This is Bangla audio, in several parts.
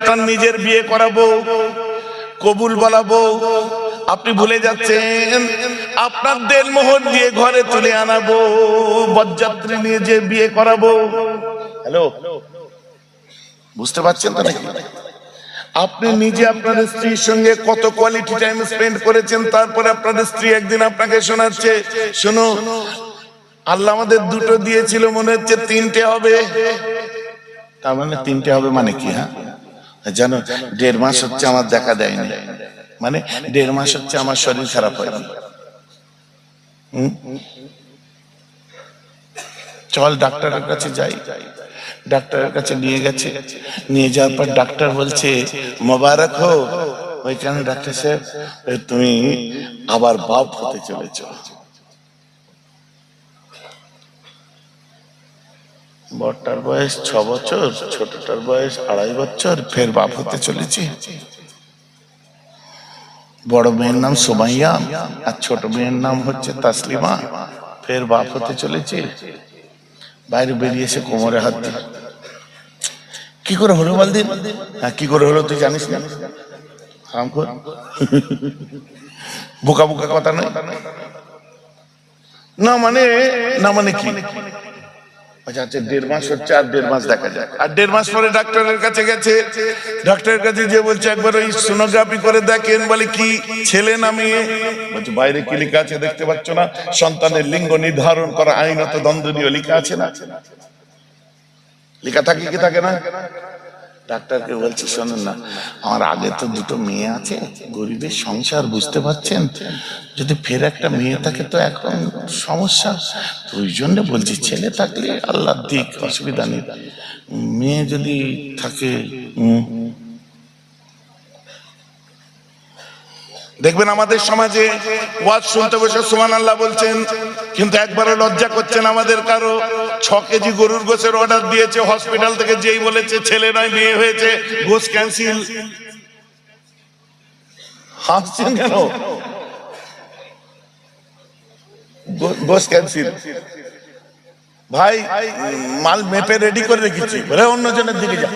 আপনার নিজের বিয়ে করাবো, কবুল বলাবো আপনি ভুলে যাচ্ছেন, আপনার দেড় মোহর দিয়ে ঘরে তুলে আনাবো, বরযাত্রী নিয়ে যে বিয়ে করাবো। হ্যালো? বুঝতে পারছেন তো নাকি? আপনি নিজে আপনার স্ত্রীর সঙ্গে কত কোয়ালিটি টাইম স্পেন্ড করেছেন, তারপরে আপনার স্ত্রী একদিন আপনাকে শোনাচ্ছে, শোনো, আল্লাহ আমাদের দুটো দিয়েছিল, মনে হচ্ছে তিনটে হবে। তার মানে তিনটে হবে মানে কি হ্যাঁ? জানো দেড় মাস হচ্ছে আমার দেখা দেয়নি। মানে দেড় মাস হচ্ছে আমার শরীর খারাপ হয়নি। চল ডাক্তারের কাছে যাই। ডাক্তারের কাছে নিয়ে গেছে। নিয়ে যাওয়ার পর ডাক্তার বলছে, মোবারক হো। ওইখানে ডাক্তার সাহেব, তুমি আবার বাপ হতে চলেছ। বড়টার বয়স ছ বছর, ছোটটার বয়স আড়াই বছর, ফের বাপ হতে চলেছি। বড় মেয়ের নাম সুমাইয়া আর ছোট মেয়ের নাম হচ্ছে তাসলিমা, ফের বাপ হতে চলেছে। বাইরে বেরিয়েছে কোমরে হাত দিয়ে, কি করে হলো বলদিন হ্যাঁ কি করে হলো তুই জানিস না। হাম কর বোকা বোকা কথা নয়। না মানে না মানে কি? আচ্ছা আচ্ছা দেড় মাস হচ্ছে আর দেড় মাস দেখা যাক। আর দেড় মাস পরে ডাক্তারের কাছে গেছে। ডাক্তারের কাছে যে বলছে একবার ওই সোনোগ্রাফি করে দেখেন। বলে কি ছেলে না মেয়ে? বলছে বাইরে কি লেখা আছে দেখতে পাচ্ছ না? সন্তানের লিঙ্গ নির্ধারণ করা আইনত দ্বন্দ্ব দ্বন্দ্বনীয় লেখা আছে না? লেখা থাকে কি থাকে না? ডাক্তারকে বলছে, শোনেন না, আমার আগে তো দুটো মেয়ে আছে, গরিবের সংসার, বুঝতে পারছেন? যদি ফের একটা মেয়ে থাকে তো এখন সমস্যা। ওই জন্য বলছি, ছেলে থাকলে আল্লাহ দিক, অসুবিধা নেই। মেয়ে যদি থাকে দেখবেন আমাদের সমাজে ওয়াজ শুনতে বসে সুমান আল্লাহ বলছেন, কিন্তু একবারও লজ্জা করছেন আমাদের কারও। ছ কেজি গরুর গোছের অর্ডার দিয়েছে, হসপিটাল থেকে যেই বলেছে, ছেলে নয়, মেয়ে হয়েছে গোস ক্যান্সেল। হাসছেন কেন? গোস ক্যান্সেল। ভাই, মাল মেপে রেডি করে রেখেছি, বলে অন্যজনের দিকে যা।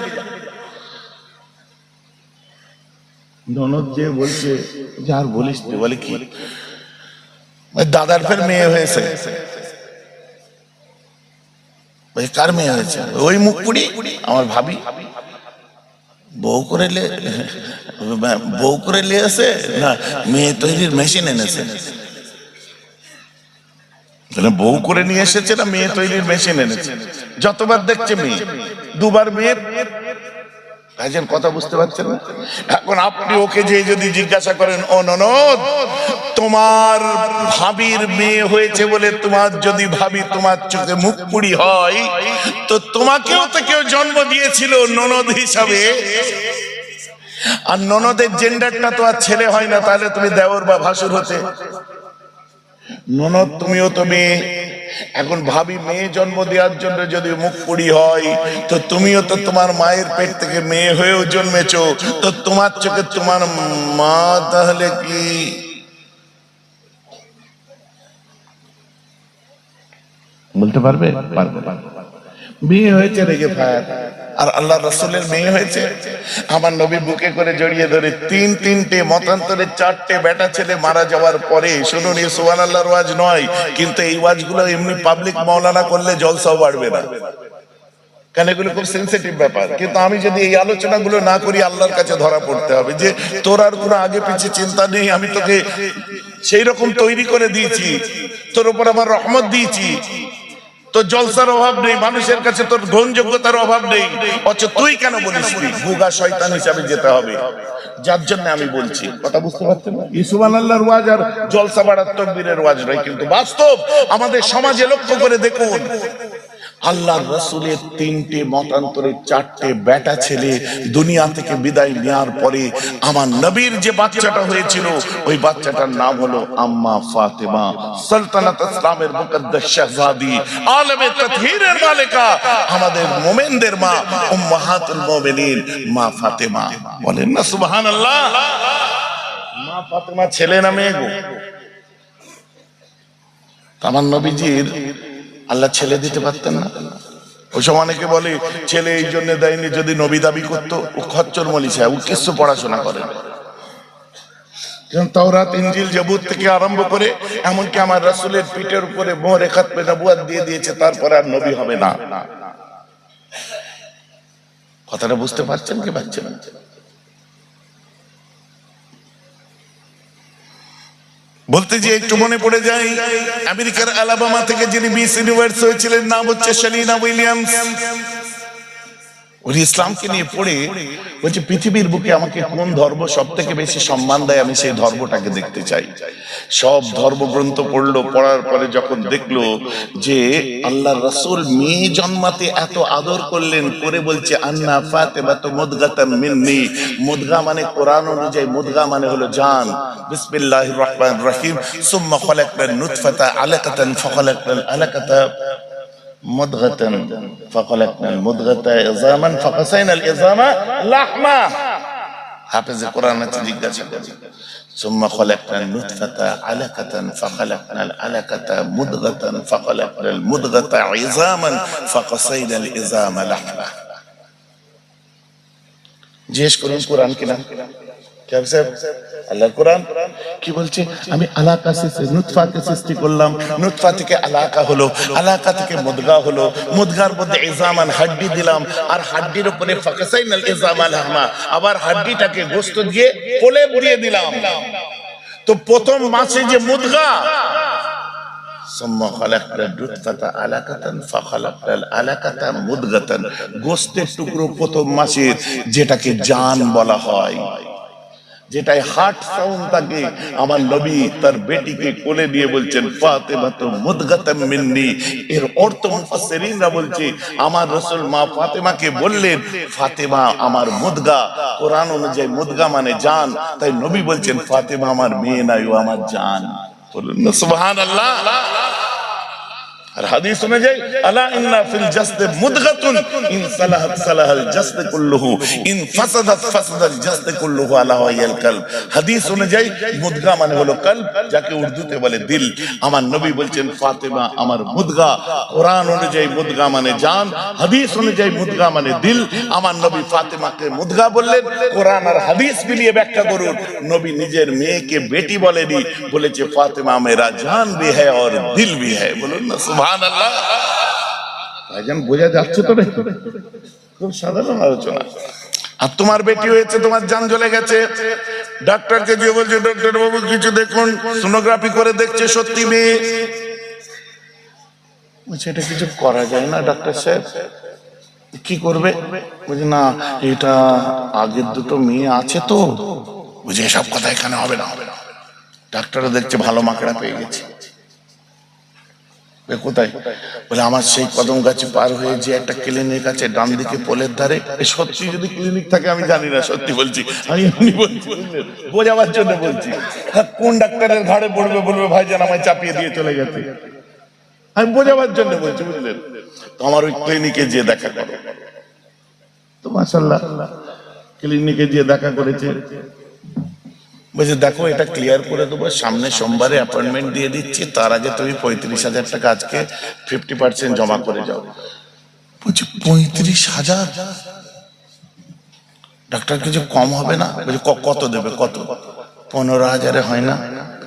ননদ যে বলছে, যে আর বলিস বলে কি? দাদার ফের মেয়ে হয়েছে। কার মেয়ে হয়েছে? ওই মুখ পুড়ি আমার ভাবি। বউ করে বউ করে আসে না, মেয়ে তৈরির মেশিন এনেছে। বউ করে নিয়ে এসেছে না, মেয়ে তৈরির মেশিন এনেছে? যতবার দেখছে মেয়ে, দুবার মেয়ে ভাইজান কথা বুঝতে পারছেন? না এখন আপনি ওকে যে যদি জিজ্ঞাসা করেন, ও ননদ, তোমার ভাবির মেয়ে হয়েছে বলে তোমার যদি ভাবি তোমার চোখে মুখ পুড়ি হয়, তো তোমাকেও তো কেউ জন্ম দিয়েছিল ননদ হিসাবে। আর ননদের জেন্ডারটা তো আর ছেলে হয় না, তাহলে তুমি দেওর বা ভাসুর হতে। ননদ, তুমিও তো মেয়ে এখন ভাবি, মেয়ে জন্ম দেওয়ার জন্য যদি মুখ পুড়ি হয়, তো তুমিও তো তোমার মায়ের পেট থেকে মেয়ে হয়েও জন্মেছ। তো তোমার চোখে তোমার মা তাহলে কি? বলতে পারবে? পারবে। মেয়ে হয়েছে রেগে ফায়ার আর আল্লাহ রসুলের মেয়ে হয়েছে। আমার নবী বুকে করে জড়িয়ে ধরে তিন তিনটে মতান্তরে চারটে বেটা ছেলে মারা যাওয়ার পরে, শুনুন, এই সোহান আল্লাহর ওয়াজ নয়, কিন্তু এই ওয়াজগুলো এমনি পাবলিক মাওলানা করলে জলসাও বাড়বে না। এগুলো খুব সেন্সিটিভ ব্যাপার। কিন্তু আমি যদি এই আলোচনাগুলো না করি, আল্লাহর কাছে ধরা পড়তে হবে যে, তোর আর কোনো আগে চিন্তা নেই, আমি তোকে সেই রকম তৈরি করে দিয়েছি। তোর উপর আমার রহমত দিয়েছি। তোর জলসার অভাব নেই, মানুষের কাছে তোর গ্রহণযোগ্যতার অভাব নেই। অথচ তুই কেন বলিস বুগা শয়তান হিসাবে যেতে হবে। যার জন্য আমি বলছি, কথা বুঝতে পারছেন ইসুবান আল্লাহর ওয়াজ আর জলসা বাড়ার তকবীরের ওয়াজ নয়, কিন্তু বাস্তব আমাদের সমাজে লক্ষ্য করে দেখুন। আল্লাহ রসুলের তিনটে মতান্তরে চারটে বেটা ছেলে দুনিয়া থেকে বিদায় নেওয়ার পরে আমার নবীর যে বাচ্চাটা হয়েছিল, ওই বাচ্চাটার নাম হলো আম্মা ফাতেমা। সালতানাত ইসলামের মুকদ্দাস শাহজাদি, আলমে তাতহীরের মালিকা, আমাদের মোমেনদের মা, উম্মাহাতুল মুমিনিন, মা ফাতেমা। বলেন না, সুবহানাল্লাহ। মা ফাতেমা ছেলে না মেয়ে গো? আমার নবীজির আল্লাহ ছেলে দিতে পারতেন না। ওই সময় অনেকে বলে, ছেলে এই জন্য দেয়নি যদি নবী দাবি করতো। ও খচ্চর মলি সাহেব ও কিছু পড়াশোনা করে তাওরাত জবুত থেকে আরম্ভ করে, এমনকি আমার রাসূলের পিঠের উপরে দিয়ে দিয়েছে, তারপরে আর নবী হবে না। কথাটা বুঝতে পারছেন কি পারছেন বলতে যে একটু মনে পড়ে যায়, আমেরিকার আলাবামা থেকে যিনি মিস ইউনিভার্স হয়েছিলেন, নাম হচ্ছে শালিনা উইলিয়ামস। উনি ইসলামকে নিয়ে পড়ে বলছে পৃথিবীর বুকে আমাকে কোন ধর্ম সব থেকে বেশি সম্মান দেয়, আমি সেই ধর্মটাকে দেখতে চাই। সব ধর্মগ্রন্থ পড়ল, পড়ার পরে যখন দেখল যে আল্লাহ রসুল মেয়ে জন্মাতে এত আদর করলেন করে বলছে, আন্না ফাতেমা তো মুদগাতাম মিন্নি। মুদগা মানে কোরআন অনুযায়ী, মুদগা মানে হলো জান। বিসমিল্লাহির রহমানির রহিম। সুম্মা খলাকনা নুতফাতা আলাকাতান ফাখলাকনা আলাকাতা। مضغة فخلقنا المضغة عظاما فقسينا العظام لحما হাফেজে কোরআন আছে জিজ্ঞাসা করি ثم خلقنا النطفة علقة فخلقنا العلقة مضغة فخلقنا المضغة عظاما فقسينا العظام لحما জিজ্ঞেস করুন কোরআন কিনা আমি আলাকা নুৎফাকে সৃষ্টি করলাম। নুৎফা থেকে আলাকা আলাকা থেকে মুদগা হলো। মুদগার দিলাম। আর আবার হাড্ডিটাকে গোস্ত দিয়ে দিলাম। তো প্রথম মাসে যে মুদগা গোস্তের টুকরো প্রথম মাসের যেটাকে জান বলা হয়। যেটাই হার্ট সাউন্ড থাকে আমার নবী তার বেটিকে কোলে নিয়ে বলছেন ফাতেমা তো মুদগাতাম মিন্নি। এর অর্থ মুফাসসিরিনরা বলছে, আমার রাসূল মা ফাতেমাকে বললেন, ফাতেমা আমার মুদগা। কোরআন অনুযায়ী মুদগা মানে জান। তাই নবী বলছেন, ফাতেমা আমার মেয়ে নাই, ও আমার জান। বলুন সুবহানাল্লাহ। আর হাদিস অনুযায়ী, আলা ইন্না ফিল জাসদে মুদগাতুন, ইন সালাহাত সালাহাল জাসদ কুল্লুহু, ইন ফাসাদাত ফাসাদাল জাসদ কুল্লুহু আলা ওয়াল কলব। হাদিস অনুযায়ী, মুদগা মানে হলো কলব, যাকে উর্দুতে বলে দিল। আমার নবী বলছেন, ফাতেমা, আমার মুদগা। কোরআন অনুযায়ী, মুদগা মানে জান। হাদিস অনুযায়ী, মুদগা মানে দিল। আমার নবী ফাতেমাকে মুদগা বললেন। কোরআন আর হাদিস মিলিয়ে ব্যাখ্যা করুন। নবী নিজের মেয়েকে বেটি বলেনি, বলেছে, ফাতেমা মেরা জান ভি হ্যায় আর দিল ভি হ্যায়। বলুন না ভাইজান বোঝা যাচ্ছে তো খুব সাধারণ আলোচনা। আর তোমার বেটি হয়েছে, তোমার জান চলে গেছে। ডাক্তারকে গিয়ে বলছে ডক্টর বাবু, কিছু দেখুন, সোনোগ্রাফি করে দেখছে সত্যি মেয়ে। বলছে, এটা কিছু করা যায় না ডাক্তার সাহেব। কি করবে? বলছে, না, এটা আগের দুটো মেয়ে আছে তো। বুঝে এসব কথা এখানে হবে না। হবে না ডাক্তারও দেখছে ভালো মাকড়া পেয়ে গেছে। কোথায়? বলে আমার সেই কদম গাছে পার হয়ে যে একটা ক্লিনিক আছে ডান দিকে পোলের ধারে। সত্যি যদি ক্লিনিক থাকে আমি জানি না সত্যি বলছি। আমি এমনি বলছি। বোঝাবার জন্য বলছি। হ্যাঁ, কোন ডাক্তারের ঘাড়ে পড়বে বলবে ভাইজান আমায় চাপিয়ে দিয়ে চলে গেছে। আমি বোঝাবার জন্য বলছি বুঝলেন? তো আমার ওই ক্লিনিকে যেয়ে দেখা করো। তো মাসাল্লাহ ক্লিনিকে যেয়ে দেখা করেছে। বলছে, দেখো, এটা ক্লিয়ার করে দেবো। সামনে সোমবারে অ্যাপয়েন্টমেন্ট দিয়ে দিচ্ছি। তার আগে তুমি পঁয়ত্রিশ হাজার টাকা আজকে ফিফটি পার্সেন্ট জমা করে যাও। বলছি, পঁয়ত্রিশ হাজার? ডাক্তার কিছু কম হবে না? বলছে, "ক- কত দেবে? কত? পনেরো হাজারে হয় না।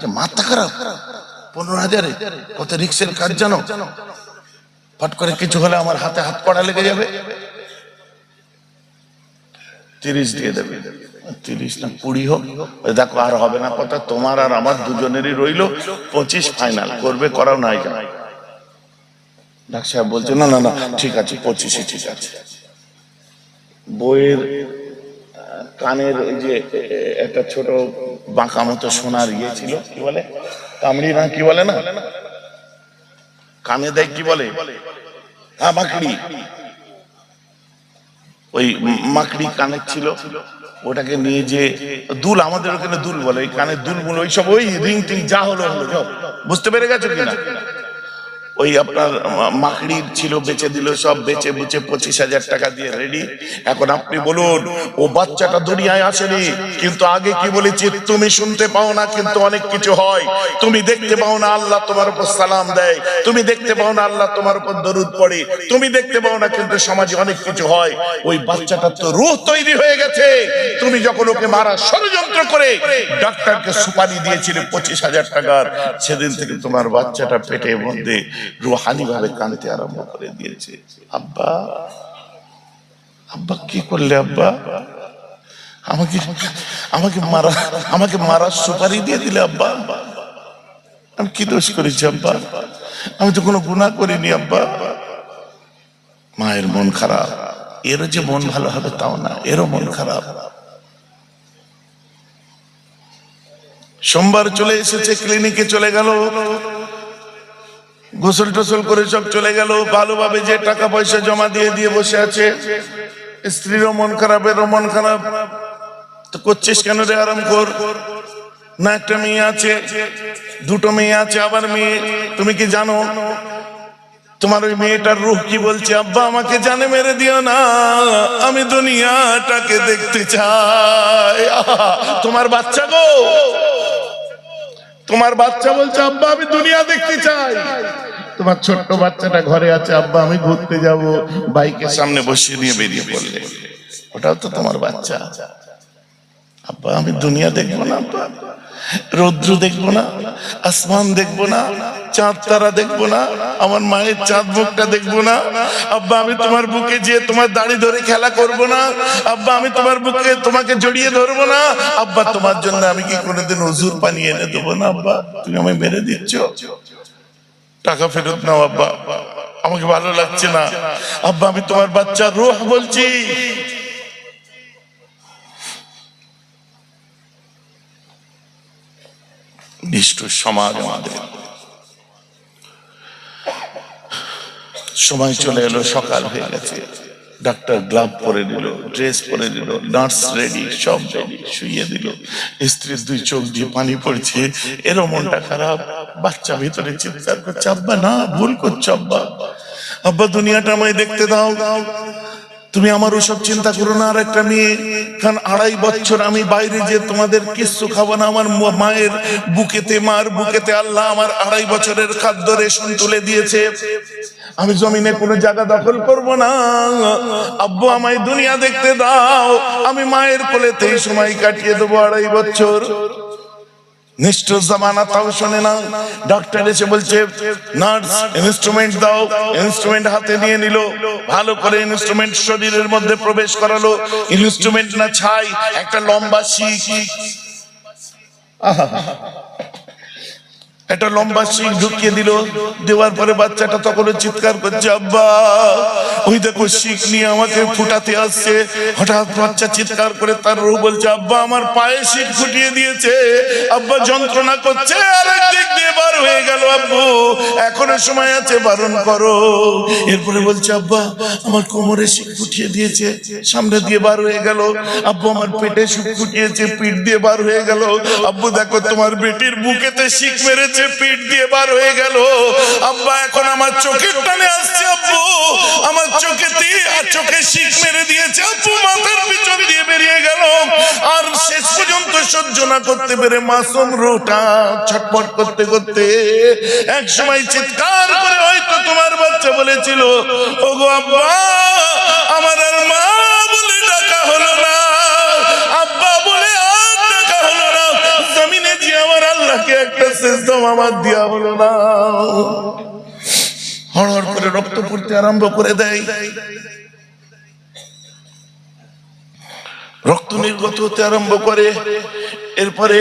মাথা খারাপ। পনেরো হাজারে? কত রিক্সের কাজ জানো? ফট করে কিছু হলে আমার হাতে হাত পড়া লেগে যাবে। তিরিশ দিয়ে দেবে। তিরিশ না কুড়ি হোক, দেখো আর হবে না কথা, তোমার আর আমার দুজনেরই রইল পঁচিশ ফাইনাল করবে করাও নাই যা সাহেব বলছে, না না না, ঠিক আছে পঁচিশে ঠিক আছে। বইয়ের কানের ওই যে একটা ছোট বাঁকা মতো সোনার ইয়ে ছিল, কি বলে? কামড়ি না, কি বলে না? কানে দেয় কি বলে? হ্যাঁ মাকড়ি। ওই মাকড়ি কানের ছিল। ওটাকে নিয়ে যে দুল, আমাদের ওখানে দুল বলে কানে দুল বলে ওইসব ওই রিং টিং যা হলো হলো বুঝতে পেরে গেছো কিনা? ওই আপনার মাকড়ির ছিল, বেচে দিল সব, বেচে বুচে পঁচিশ হাজার টাকা দিয়ে রেডি এখন আপনি বলুন, ও বাচ্চাটা দুনিয়ায় আসেনি, কিন্তু আগে কি বলেছি, তুমি শুনতে পাও না, কিন্তু অনেক কিছু হয়। তুমি দেখতে পাও না, আল্লাহ তোমার উপর সালাম দেয়। তুমি দেখতে পাও না, আল্লাহ তোমার উপর দরুদ পড়ে। তুমি দেখতে পাও না, কিন্তু সমাজে অনেক কিছু হয়। ওই বাচ্চাটার তো রুহ তৈরি হয়ে গেছে। তুমি যখন ওকে মারা ষড়যন্ত্র করে, ডাক্তারকে সুপারি দিয়েছিলে পঁচিশ হাজার টাকার। সেদিন থেকে তোমার বাচ্চাটা পেটের মধ্যে রুহানি ভাবে কানতে আরম্ভ করে দিয়েছে। আব্বা আব্বা কি করলে আব্বা? আমাকে আমাকে মারা, আমাকে মারার সুপারি দিয়ে দিলে আব্বা। আমি কি দোষ করেছি আব্বা? আমি তো কোনো গুণা করিনি আব্বা। মায়ের মন খারাপ। এরও যে মন ভালো হবে তাও না, এরও মন খারাপ। সোমবার চলে এসেছে, ক্লিনিকে চলে গেল। গোসল টোসল করে সব চলে গেল। ভালোভাবে যে টাকা পয়সা জমা দিয়ে দিয়ে বসে আছে। স্ত্রীরও মন খারাপ মন খারাপ। করছিস কেন রে আরাম কর না একটা মেয়ে আছে, দুটো মেয়ে আছে, আবার মেয়ে। তুমি কি জানো? তোমার ওই মেয়েটার রূপ কি বলছে? আব্বা, আমাকে জানে মেরে দিও না। আমি দুনিয়াটাকে দেখতে চাই। তোমার বাচ্চা গো। তোমার বাচ্চা বলছে, আব্বা, আমি দুনিয়া দেখতে চাই। তোমার ছোট্ট বাচ্চাটা ঘরে আছে, আব্বা, আমি ঘুরতে যাব। বাইকের সামনে বসিয়ে নিয়ে বেরিয়ে পড়লে। ওটাও তো তোমার বাচ্চা। আব্বা, আমি দুনিয়া দেখব না, আব্বা। রৌদ্র দেখব না, আসমান দেখব না, চাঁদ তারা দেখব না, আমার মায়ের চাঁদ মুখটা দেখব না। আব্বা, আমি তোমার বুকে যে তোমার দাড়ি ধরে খেলা করব না। আব্বা, আমি তোমার বুকে তোমাকে জড়িয়ে ধরবো না। আব্বা, তোমার জন্য আমি কি কোনোদিন হুজুর পানি এনে দেবো না, আব্বা? তুমি আমায় মেরে দিচ্ছ? টাকা ফেরত নাও, আব্বা। আমাকে ভালো লাগছে না। আব্বা, আমি তোমার বাচ্চা রোহ বলছি। নিষ্ঠুর সমাজ আমাদের। সময় চলে এলো, সকাল হয়ে গেছে। ডাক্তার গ্লাভ পরে দিল ড্রেস পরে দিল নার্স রেডি, সব রেডি, শুইয়ে দিল। স্ত্রীর দুই চোখ দিয়ে পানি পড়ছে। এরও মনটা খারাপ। বাচ্চা ভিতরে চিৎকার করছে, আব্বা, না, ভুল করছ, আব্বা। আব্বা, দুনিয়াটা আমায় দেখতে দাও দাও। তুমি আমার ওসব চিন্তা করো না আর একটা মেয়ে। কারণ আড়াই বছর আমি বাইরে যে তোমাদের কিচ্ছু খাব না, আমার মায়ের বুকেতে, মার বুকেতে আল্লাহ আমার আড়াই বছরের খাদ্য রেশন তুলে দিয়েছে। আমি জমিনে কোনো জায়গা দখল করব না। আব্বু, আমায় দুনিয়া দেখতে দাও। আমি মায়ের কোলেতেই সময় কাটিয়ে দেবো আড়াই বছর। নিষ্ঠুর জামানা, তাও শোনে না। ডাক্তার এসে বলছে, নার্স ইনস্ট্রুমেন্ট দাও। ইনস্ট্রুমেন্ট হাতে নিয়ে নিল। ভালো করে ইনস্ট্রুমেন্ট শরীরের মধ্যে প্রবেশ করালো। ইনস্ট্রুমেন্ট না ছাই, একটা লম্বা শিক একটা লম্বা সিং ঢুকিয়ে দিল। দেওয়ার পরে বাচ্চাটা তখন চিৎকার করছে, আব্বা, ওই দেখো শিক নিয়ে আমাকে ফুটাতে আসছে। হঠাৎ বাচ্চা চিৎকার করে তার রু বলছে, আব্বা, আমার পায়ে শিক ফুটিয়ে দিয়েছে। আব্বা যন্ত্রণা করছে আর দিক দিয়ে বার হয়ে গেল আব্বু। এখনও সময় আছে, বারণ করো। এরপরে বলছে, আব্বা, আমার কোমরে শিক ফুটিয়ে দিয়েছে, সামনে দিয়ে বার হয়ে গেল। আব্বু আমার পেটে শিক ফুটিয়েছে, পিঠ দিয়ে বার হয়ে গেল। আব্বু, দেখো, তোমার বেটির বুকেতে শিখ মেরেছে, পিঠ দিয়ে বার হয়ে গেল। আব্বা, এখন আমার চোখের টানে আসছে, আব্বু। আমার চোখেতে আর চোখে শিখ মেরে দিয়েছে, আব্বু মাথার পিছন দিয়ে বেরিয়ে গেল। আর শেষ পর্যন্ত সহ্য না করতে পেরে মাসুম রোটা ছটপট করতে করতে এক সময় চিৎকার করে হয়তো তোমার বাচ্চা বলেছিল, ওগো আব্বা, আমার আর মা বলে ডাকা হলো না। আব্বা বলে আর ডাকা হলো না। জমিনে যে আমার আল্লাহকে একটা সিস্টেম আমার দেওয়া হলো না। হড়হড় করে রক্ত পড়তে আরম্ভ করে দেয়। রক্ত নির্গত হতে আরম্ভ করে। এরপরে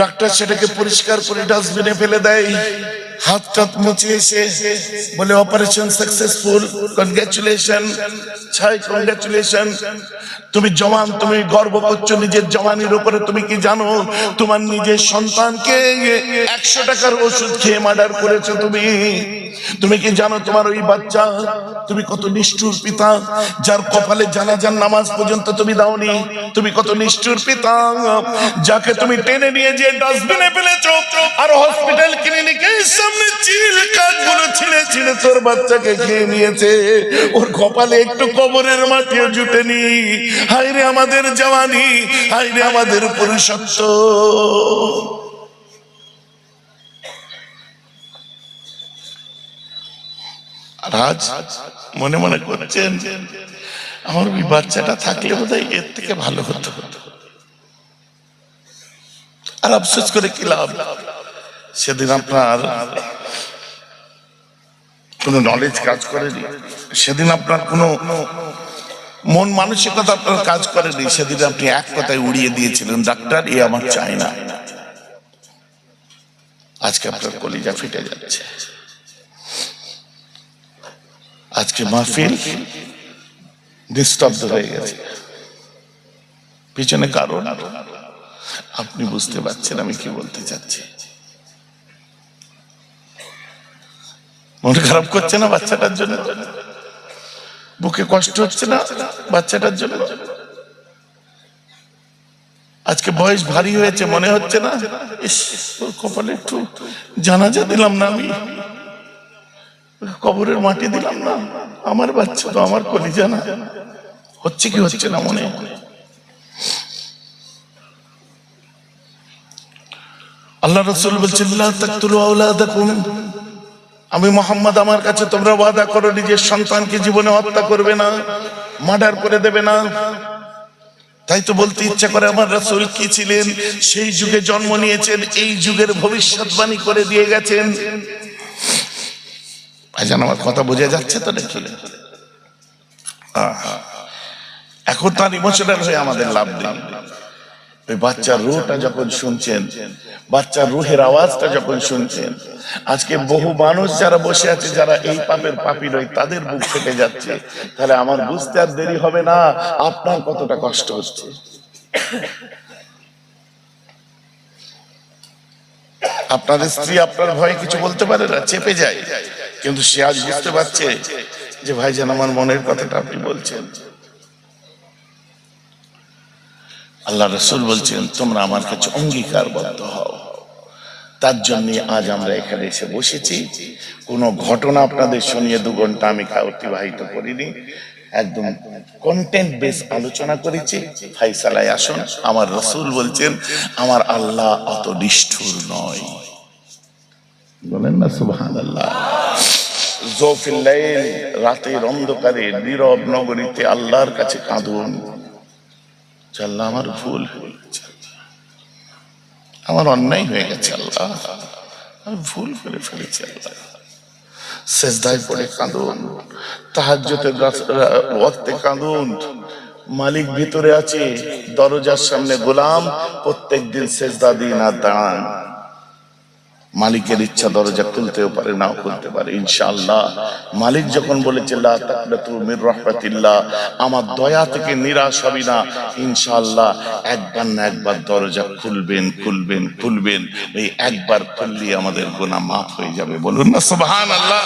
ডাক্তার সেটাকে পরিষ্কার করে ডাস্টবিনে ফেলে দেয়। হাত টাত মুছে বলে অপারেশন সাকসেসফুল কনগ্রাচুলেশন ছাই কনগ্রাচুলেশন তুমি জওয়ান, তুমি গর্ব করছ, নিজের জওয়ানির উপরে তুমি কি জানো? তোমার নিজের সন্তানকে একশো টাকার ওষুধ খেয়ে মার্ডার করেছ তুমি। তুমি কি জানো তোমার ওই বাচ্চা? তুমি কত নিষ্ঠুর পিতা, যার কপালে জানাজার নামাজ পর্যন্ত তুমি দাওনি। তুমি কত নিষ্ঠুর পিতা, যাকে তুমি টেনে নিয়ে যে ডাস্টবিনে ফেলেছো। আর হসপিটাল ক্লিনিকে সামনে চিল কাঠগুলো ছিঁড়ে ছিঁড়ে তোর বাচ্চাকে খেয়ে নিয়েছে। ওর কপালে একটু কবরের মাটিও জুটেনি। হাইরে আমাদের জওয়ানি হাইরে আমাদের পুরুষত্ব মনে মনে করছেন, আমার ওই বাচ্চাটা থাকলে বোধহয় এর থেকে ভালো হতো। আর আফসোস করে কি লাভ লাভ? সেদিন আপনার কোনো নলেজ কাজ করেনি। সেদিন আপনার কোনো মন মানসিকতা আপনার কাজ করেনি। সেদিন আপনি এক কথায় উড়িয়ে দিয়েছিলেন, ডাক্তার, এ আমার চাই না। আজকে আপনার কলিজা ফেটে যাচ্ছে। আজকে মাহফিল নিস্তব্ধ হয়ে গেছে। পিছনে কারণ? আপনি বুঝতে পারছেন আমি কি বলতে চাচ্ছি। মন খারাপ করছে না বাচ্চাটার জন্য? বুকে কষ্ট হচ্ছে না বাচ্চাটার জন্য? আজকে বয়স ভারী হয়েছে, মনে হচ্ছে না? কপালে একটু জানাজা দিলাম না আমি। কবরের মাটি দিলাম না। আমার বাচ্চা তো আমার কলিজা না। হচ্ছে কি, হচ্ছে না মনে? আল্লাহ রসুল বলছেন আমি মোহাম্মদ, আমার কাছে তোমরা ওয়াদা করো, নিজের সন্তানকে জীবনে হত্যা করবে না, মার্ডার করে দেবে না। তাই তো বলতে ইচ্ছা করে আমার রাসূল কি ছিলেন? সেই যুগে জন্ম নিয়েছেন, এই যুগের ভবিষ্যৎবাণী করে দিয়ে গেছেন। ভাইজান, আমার কথা বোঝা যাচ্ছে তো নাকি এখন তার ইমোশনাল হয়ে আমাদের লাভ নেই। ওই বাচ্চার রুহটা যখন শুনছেন বাচ্চার রুহের আওয়াজটা যখন শুনছেন, আজকে বহু মানুষ যারা বসে আছে, যারা এই পাপের পাপি নয়, তাদের বুক ফেটে যাচ্ছে। তাহলে আমার বুঝতে আর দেরি হবে না, আপনার কতটা কষ্ট হচ্ছে? আপনার স্ত্রী আপনার ভয়ে কিছু বলতে পারে না, চেপে যায়। কিন্তু সে আজ বুঝতে পারছে যে ভাইজান, আমার মনের কথাটা আপনি বলছেন। আল্লাহ রসুল বলছেন, তোমরা আমার কাছে অঙ্গীকারবদ্ধ হও। তার জন্য আজ আমরা এখানে এসে বসেছি। কোনো ঘটনা আপনাদের শুনিয়ে দু ঘণ্টা আমি অতিবাহিত করিনি। একদম কন্টেন্ট বেস আলোচনা করেছি। ফাইসালায় আসুন। আমার রসুল বলছেন, আমার আল্লাহ অত নিষ্ঠুর নয়। বলেন না সুবহান আল্লাহ জোফিল্লাইল রাতের অন্ধকারে নীরব নগরীতে আল্লাহর কাছে কাঁদুন। আল্লাহ আমার ভুল হয়ে গেছে আমার অন্যায় হয়ে গেছে আল্লাহ। আমি ভুল করে ফেলেছি আল্লাহ। সেজদায় পড়ে কাঁদুন তাহাজ্যতে ওয়াক্তে কাঁদুন। মালিক ভিতরে আছে, দরজার সামনে গোলাম প্রত্যেক দিন সেজদা দিন আর দাঁড়ান। মালিকের ইচ্ছা দরজা খুলতেও পারে, নাও খুলতে পারে, ইনশাআল্লাহ। মালিক যখন বলেছে আমার দয়া থেকে নিরাশ হবি না। ইনশাআল্লাহ, একবার না একবার দরজা খুলবেন খুলবেন খুলবেন। এই একবার খুললি আমাদের গোনা মাফ হয়ে যাবে। বলুন না, সুবহানাল্লাহ।